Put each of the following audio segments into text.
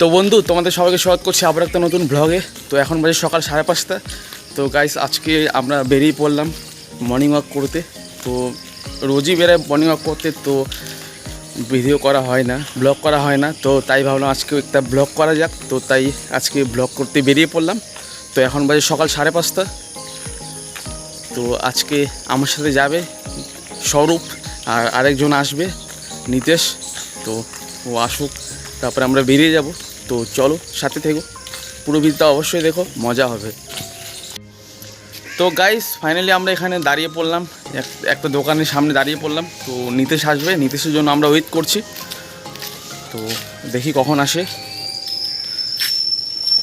তো বন্ধু, তোমাদের সবাইকে স্বাগত করছি আবার একটা নতুন ব্লগে তো এখন বাজে সকাল সাড়ে পাঁচটা। তো গাইস আজকে আমরা বেরিয়ে পড়লাম মর্নিং ওয়াক করতে। তো রোজই বেরোয় মর্নিং ওয়াক করতে, তো ভিডিও করা হয় না ব্লগ করা হয় না। তো তাই ভাবলাম আজকে একটা ব্লগ করা যাক। তো তাই আজকে ব্লগ করতে বেরিয়ে পড়লাম। তো এখন বাজে সকাল সাড়ে পাঁচটা। তো আজকে আমার সাথে যাবে স্বরূপ আর আরেকজন আসবে, নিতেশ। তো ও আসুক, তারপরে আমরা বেরিয়ে যাব। তো চলো, সাথে থেকো। পুরো ভিড়টা অবশ্যই দেখো, মজা হবে। তো গাইস ফাইনালি আমরা এখানে দাঁড়িয়ে পড়লাম। এক- একটা দোকানের সামনে দাঁড়িয়ে পড়লাম। তো নিতেশ আসবে, নিতেশের জন্য আমরা ওয়েট করছি। তো দেখি কখন আসে।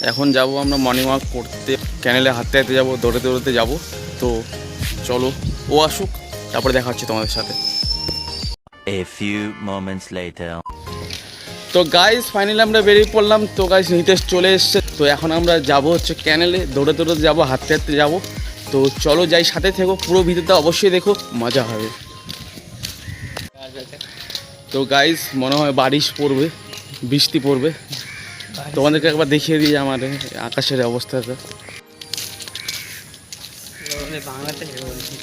এখন যাব আমরা মর্নিং ওয়াক করতে। ক্যানেলে হাঁটতে হাঁটতে যাব দৌড়ে দৌড়তে যাব। তো চলো, ও আসুক, তারপরে দেখা হচ্ছে তোমাদের সাথে। A few moments later. তো গাইস ফাইনালি আমরা বেরিয়ে পড়লাম। তো গাইস নিতেশ চলে এসছে। তো এখন আমরা যাব হচ্ছে ক্যানেলে দৌড়ে দৌড়ে যাব, হাঁটতে হাঁটতে যাব। তো চলো যাই সাথে থেকো। পুরো ভিডিওটা অবশ্যই দেখো, মজা হবে। তো গাইস মনে হয় বারিশ পড়বে, বৃষ্টি পড়বে। তোমাদেরকে একবার দেখিয়ে দিই আমার আকাশের অবস্থাটা।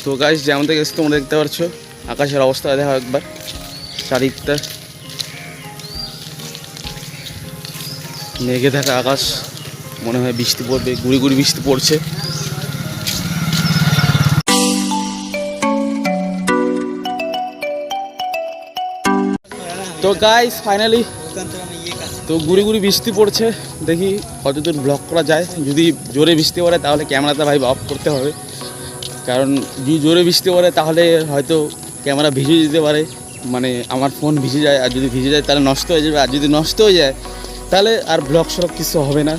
তো গাইস যেমন থেকে তোমরা দেখতে পারছ আকাশের অবস্থা দেখো একবার। চারিদিকটা মেঘে থাকা আকাশ, মনে হয় বৃষ্টি পড়বে, গুড়ি গুড়ি বৃষ্টি পড়ছে। তো গাইস ফাইনালি তো গুড়ি গুড়ি বৃষ্টি পড়ছে, দেখি কতদূর ব্লক করা যায়। যদি জোরে বৃষ্টি পড়ে, তাহলে ক্যামেরাটা ভাই অফ করতে হবে। কারণ যদি জোরে বৃষ্টি পড়ে, তাহলে হয়তো ক্যামেরা ভিজে যেতে পারে। মানে আমার ফোন ভিজে যায়, আর যদি ভিজে যায়, তাহলে নষ্ট হয়ে যাবে। আর যদি নষ্ট হয়ে যায় তাহলে আর ব্লগ সলক কিছু হবে না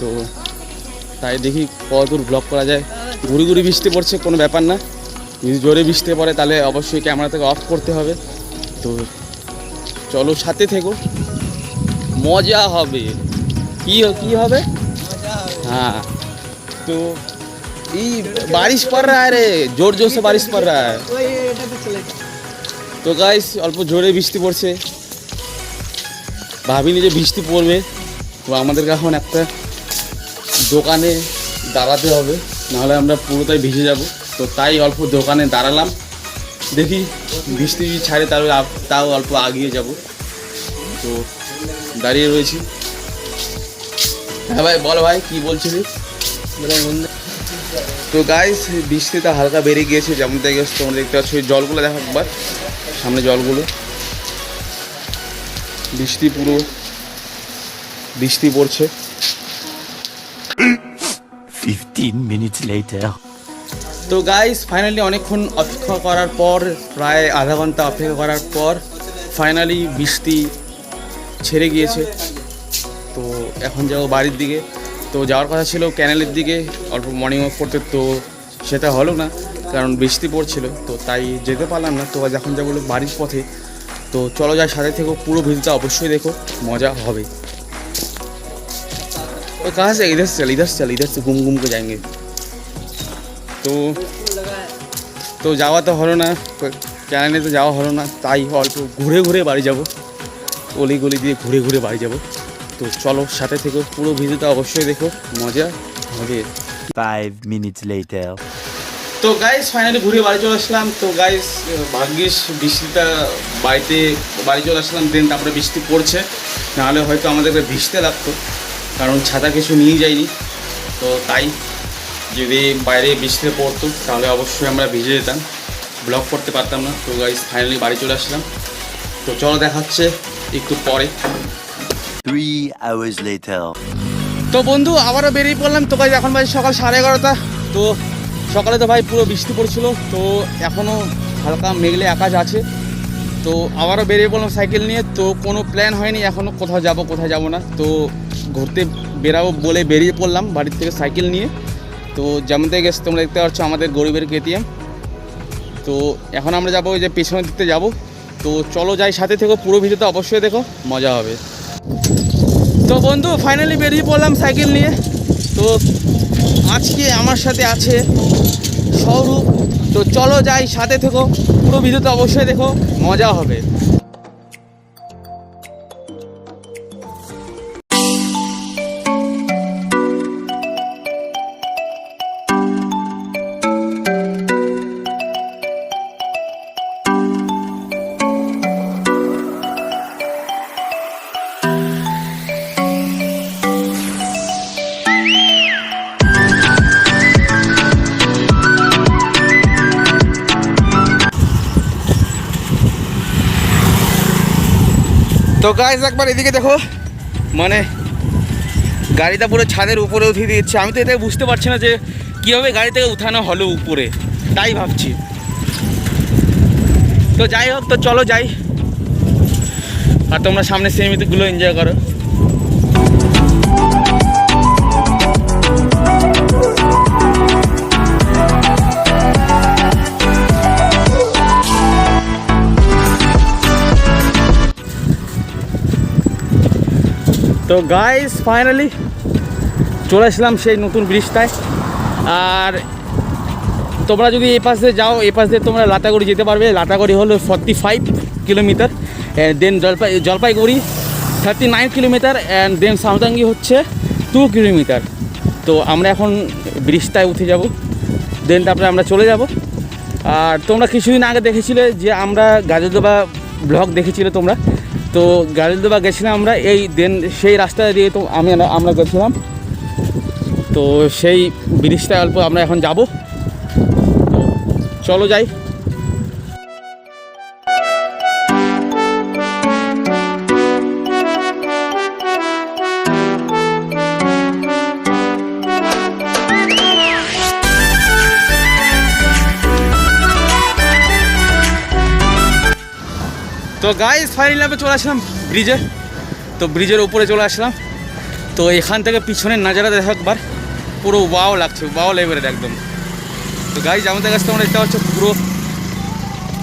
তো তাই দেখি কতদূর ব্লগ করা যায় ঘুরি ঘুরি বৃষ্টি পড়ছে কোনো ব্যাপার না যদি জোরে বৃষ্টি পড়ে তাহলে অবশ্যই ক্যামেরা থেকে অফ করতে হবে তো চলো সাথে থেকো মজা হবে কি কি হবে हाँ तो ये बारिश पड़ रहा है रे जोर जोर से बारिश पड़ रहा है তো গাইস অল্প জোরে বৃষ্টি পড়ছে ভাবিনি যে বৃষ্টি পড়বে। তো আমাদেরকে এখন একটা দোকানে দাঁড়াতে হবে, নাহলে আমরা পুরোটাই ভিজে যাব। তো তাই অল্প দোকানে দাঁড়ালাম। দেখি বৃষ্টি যদি ছাড়ে তাহলে তাও অল্প আগিয়ে যাব। তো দাঁড়িয়ে রয়েছি। হ্যাঁ ভাই, বল ভাই, কী বলছিলি? তো গাইস বৃষ্টিটা হালকা বেড়ে গিয়েছে, যেমন দেখে তোমরা দেখতে পাচ্ছ জলগুলো দেখো একবার, সামনে জলগুলো। বৃষ্টি পুরো বৃষ্টি পড়ছে। 15 minutes later. তো গাইস ফাইনালি অনেকক্ষণ অপেক্ষা করার পর প্রায় আধা ঘণ্টা অপেক্ষা করার পর ফাইনালি বৃষ্টি ছেড়ে গিয়েছে। তো এখন যাব বাড়ির দিকে। তো যাওয়ার কথা ছিল ক্যানেলের দিকে অল্প মর্নিং ওয়াক করতে তো সেটা হলো না কারণ বৃষ্টি পড়ছিল তো তাই যেতে পারলাম না। তো এখন যাব বাড়ির পথে। তো চলো যাই সাথে থেকো পুরো ভিডিওটা অবশ্যই দেখো মজা হবে তো कहाँ से इधर से चल इधर से चल इधर से घूम घूम के जाएंगे তো তো যাওয়া তো হলো না ক্যানেলে তো যাওয়া হলো না তাই অল্প ঘুরে ঘুরে বাড়ি যাব অলি গলি দিয়ে ঘুরে ঘুরে বাড়ি যাব তো চলো সাথে থেকে পুরো ভিডিওটা অবশ্যই দেখো মজা হবে 5 minutes later. তো গাইস ফাইনালি ঘুরে বাড়ি চলে আসলাম। তো গাইস ভাগ্যিস বৃষ্টিটা বাড়িতে বাড়ি চলে আসলাম দেন তারপরে বৃষ্টি পড়ছে। নাহলে হয়তো আমাদেরকে ভিজতে লাগতো কারণ ছাতা কিছু নিয়ে যাইনি। তো তাই যদি বাইরে বৃষ্টিতে পড়তো তাহলে অবশ্যই আমরা ভিজে যেতাম। ব্লক করতে পারতাম না। তো গাইস ফাইনালি বাড়ি চলে আসলাম। তো চলো দেখাচ্ছে একটু পরে। 3 hours later. তো বন্ধু আবারও বেরিয়ে পড়লাম। তো গাইজ এখন বাজে সকাল সাড়ে এগারোটা। তো সকালে তো ভাই পুরো বৃষ্টি পড়ছিল, তো এখনও হালকা মেঘলে আকাশ আছে। তো আবারও বেরিয়ে পড়লাম সাইকেল নিয়ে, তো কোনো প্ল্যান হয়নি এখনও কোথাও যাব কোথায় যাব না। তো ঘুরতে বেরাবো বলে বেরিয়ে পড়লাম বাড়ির থেকে সাইকেল নিয়ে। তো যেমন থেকে গেছে তোমরা দেখতে পাচ্ছ, আমাদের গরিবের কেটিএম তো এখন আমরা যাব ওই যে পেছনের দিকতে যাব। তো চলো যাই সাথে থেকে, পুরো ভিডিওতে অবশ্যই দেখো, মজা হবে। তো বন্ধু ফাইনালি বেরিয়ে পড়লাম সাইকেল নিয়ে। তো আজকে আমার সাথে আছে সৌরভ। তো চলো যাই সাথে থেকো। পুরো ভিডিওতে অবশ্যই দেখো, মজা হবে। তো গাইজ একবার এদিকে দেখো। মানে গাড়িটা পুরো ছাদের উপরে উঠিয়ে দিচ্ছে আমি তো এটাই বুঝতে পারছি না যে কীভাবে গাড়ি থেকে উঠানো হলো উপরে। তাই ভাবছি। তো যাই হোক, তো চলো যাই। আর তোমরা সামনে সেমিগুলো এনজয় করো। তো গাইস ফাইনালি চলে আসলাম সেই নতুন ব্রিজটায়। আর তোমরা যদি এই পাশ যাও, এই পাশ দিয়ে তোমরা লাটাগুড়ি যেতে পারবে। লাটাগুড়ি হলো forty five kilometre then Jalpai Jalpaiguri thirty nine kilometre and then Saudangi হচ্ছে টু কিলোমিটার তো আমরা এখন ব্রিজটায় উঠে যাব। দেন তারপরে আমরা চলে যাব। আর তোমরা কিছুদিন আগে দেখেছিলে যে আমরা গাজলদোবা ব্লগ দেখেছিলে তোমরা? তো গাজলদোবা গেছিলাম আমরা, এই দেন সেই রাস্তা দিয়ে তো আমি আমরা গেছিলাম। তো সেই ব্রিজটা অল্প আমরা এখন যাব। তো চলো যাই। তো গাইস ফাইনালি আমি চলে আসলাম ব্রিজে তো ব্রিজের উপরে চলে আসলাম। তো এখান থেকে পিছনের নাজারা দেখো একবার। পুরো ওয়াও লাগছে ওয়াও লেভেলের একদম। তো গাইজ আমাদের কাছে তোমরা এটা হচ্ছে পুরো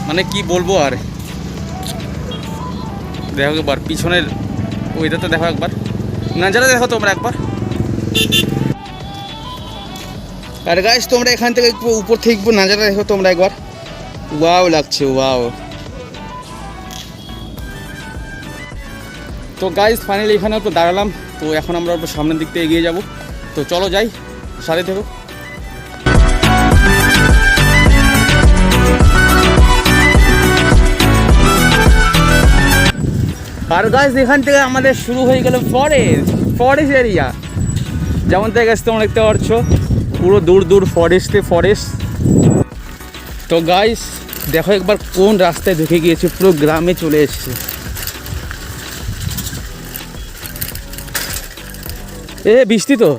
মানে কি বলব আর। দেখো একবার, পিছনের ওইটাতে দেখো একবার। নাজারা দেখো তোমরা একবার। আর গাইজ তোমরা এখান থেকে উপর থেকে নাজারা দেখো তোমরা একবার। ওয়াও লাগছে ওয়াও তো গাইজ ফাইনালি এখানে একটু দাঁড়ালাম। তো এখন আমরা একটু সামনের দিক থেকে এগিয়ে যাব। তো চলো যাই, সাথে থেকো। আর গাইজ এখান থেকে আমাদের শুরু হয়ে গেল ফরেস্ট ফরেস্ট এরিয়া যেমন থেকে গেছে তোমরা দেখতে পাচ্ছ, পুরো দূর দূর ফরেস্টে ফরেস্ট তো গাইস দেখো একবার কোন রাস্তায় ঢুকে গিয়েছে, পুরো গ্রামে চলে এসছে। এ, বৃষ্টি তো।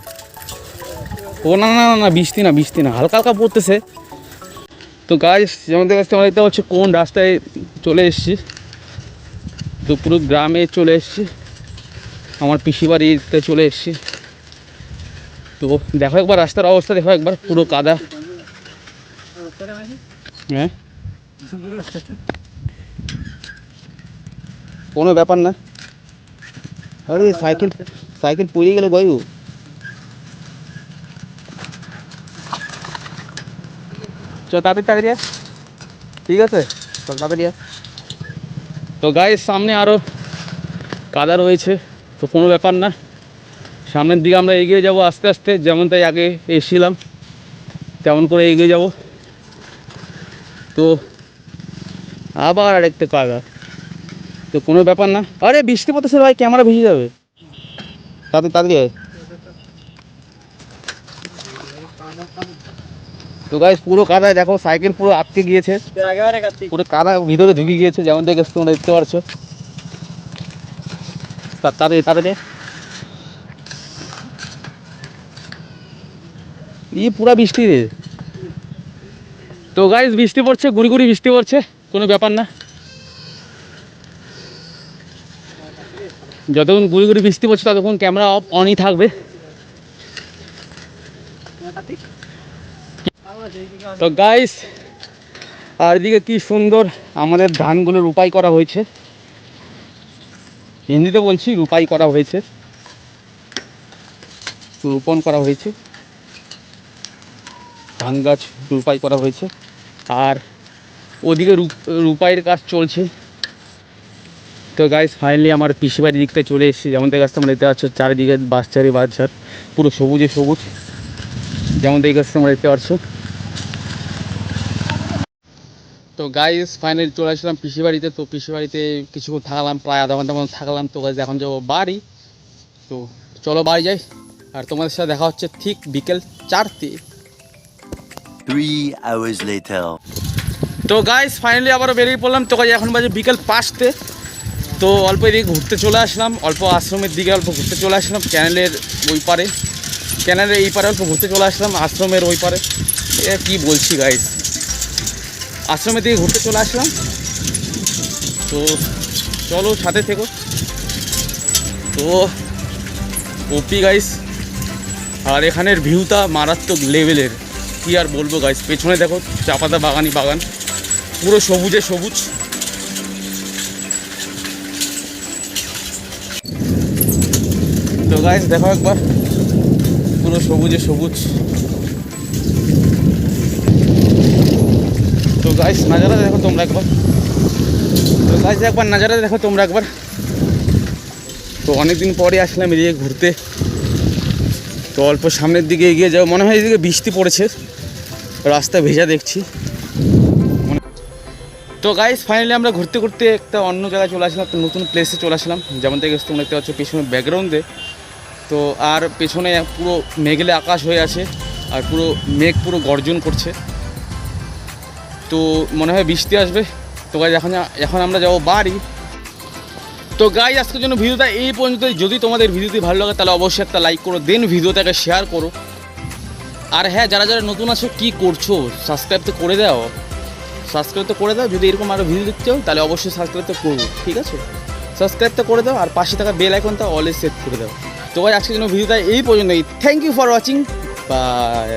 ও, না না না বৃষ্টি না বৃষ্টি না, হালকা হালকা পড়তেছে। তো গাছ দেখা যাচ্ছে আমরা দেখতে পাচ্ছি কোন রাস্তায় চলে এসেছি। তো পুরো গ্রামে চলে এসেছি। আমার পিসি বাড়িতে চলে এসেছি। তো দেখো একবার রাস্তার অবস্থা, দেখো একবার পুরো কাদা। হ্যাঁ? কোনো ব্যাপার না। আরে, সাইকেল সাইকেল পড়ে গেল গয়ু চ তাড়াতাড়ি তাড়াতাড়ি। ঠিক আছে? চল তাড়াতাড়ি। তো গায়ের সামনে আরও কাদা রয়েছে, তো কোনো ব্যাপার না। সামনের দিকে আমরা এগিয়ে যাব আস্তে আস্তে, যেমন তাই আগে এসেছিলাম, তেমন করে এগিয়ে যাব। তো আবার আরেকটা কাদা। তো কোনো ব্যাপার না। আরে বৃষ্টি পড়তেছে ভাই, ক্যামেরা ভিজে যাবে। তাড়াতাড়ি তো গাইস পুরো কাদায় দেখো সাইকেল পুরো আটকে গিয়েছে। পুরো কাদা ভিতরে ঢুকে গিয়েছে, যেমন দেখে তোমরা দেখতে পারছ তাড়াতাড়ি তাড়াতাড়ি ই পুরা বৃষ্টি রে। তো গাইস বৃষ্টি পড়ছে, গুড়ি গুড়ি বৃষ্টি পড়ছে, কোনো ব্যাপার না। যতক্ষণ গুড়ি গুড়ি বৃষ্টি পড়ছে, ততক্ষণ ক্যামেরা অফ অনই থাকবে। তো গাইস আর এদিকে কি সুন্দর আমাদের ধানগুলো রূপাই করা হয়েছে। হিন্দিতে বলছি রূপাই করা হয়েছে। রোপণ করা হয়েছে। ধান গাছ রূপাই করা হয়েছে। আর ওদিকে রূপাইয়ের কাজ চলছে। তো গাইস ফাইনালি আমার পিসি বাড়ির দিকটা চলে এসেছি। যেমন দেখে আসতে আমরা দেখতে পাচ্ছ চারিদিকে বাসচারি বাচ্চার পুরো সবুজে সবুজ। যেমন দেখে আসতে আমরা দেখতে পাচ্ছ। তো গাইস ফাইনালি চলে আসলাম পিসি বাড়িতে। তো পিসি বাড়িতে কিছুক্ষণ থাকলাম প্রায় আধা ঘণ্টা মতো থাকলাম। তো guys এখন যাব বাড়ি। তো চলো বাড়ি যাই। আর তোমাদের সাথে দেখা হচ্ছে ঠিক বিকেল চারটে. তো গাইস ফাইনালি আবারও বেরিয়ে পড়লাম। তো এখন বাজে বিকেল পাঁচটে। তো অল্প এদিকে ঘুরতে চলে আসলাম, অল্প আশ্রমের দিকে অল্প ঘুরতে চলে আসলাম ক্যানেলের ওই পারে। ক্যানেলের এই পারে অল্প ঘুরতে চলে আসলাম, আশ্রমের ওই পারে। এ কী বলছি গাইস আশ্রমের দিকে ঘুরতে চলে আসলাম। তো চলো সাথে থেকো। তো ওপি গাইস আর এখানের ভিউটা মারাত্মক লেভেলের কি আর বলব গাইস পেছনে দেখো চা পাতা বাগানই বাগান। পুরো সবুজে সবুজ। গাইস দেখো একবার। পুরো সবুজে সবুজ। তো গাইস নাজারা দেখো তোমরা একবার। তো গাইস একবার নাজারা দেখো তোমরা একবার। তো অনেকদিন পরে আসলাম এদিকে ঘুরতে। তো অল্প সামনের দিকে এগিয়ে যাও মনে হয় এদিকে বৃষ্টি পড়েছে। রাস্তা ভেজা দেখছি। তো গাইস ফাইনালি আমরা ঘুরতে ঘুরতে একটা অন্য জায়গায় চলে আসলাম, একটা নতুন প্লেসে চলে আসলাম। যেমন থেকে তোমরা দেখতে পাচ্ছ, পেছনে ব্যাকগ্রাউন্ডে তো আর পেছনে পুরো মেঘলে আকাশ হয়ে আছে, আর পুরো মেঘ পুরো গর্জন করছে। তো মনে হয় বৃষ্টি আসবে। তো গাইজ এখন এখন আমরা যাব বাড়ি। তো গাই আজকের জন্য ভিডিওটা এই পর্যন্ত যদি তোমাদের ভিডিওটি ভালো লাগে, তাহলে অবশ্যই একটা লাইক করো দেন ভিডিওটাকে শেয়ার করো। আর হ্যাঁ যারা যারা নতুন আছো, কি করছ? সাবস্ক্রাইব তো করে দাও। সাবস্ক্রাইব তো করে দাও। যদি এরকম আরও ভিডিও দেখতে চাও, তাহলে অবশ্যই সাবস্ক্রাইব তো করব, ঠিক আছে? সাবস্ক্রাইব তো করে দাও, আর পাশে থাকা বেল আইকনটা অলওয়েজ সেট করে দাও। তো আজকের জন্য ভিডিওটা এই পর্যন্তই। Thank you for watching bye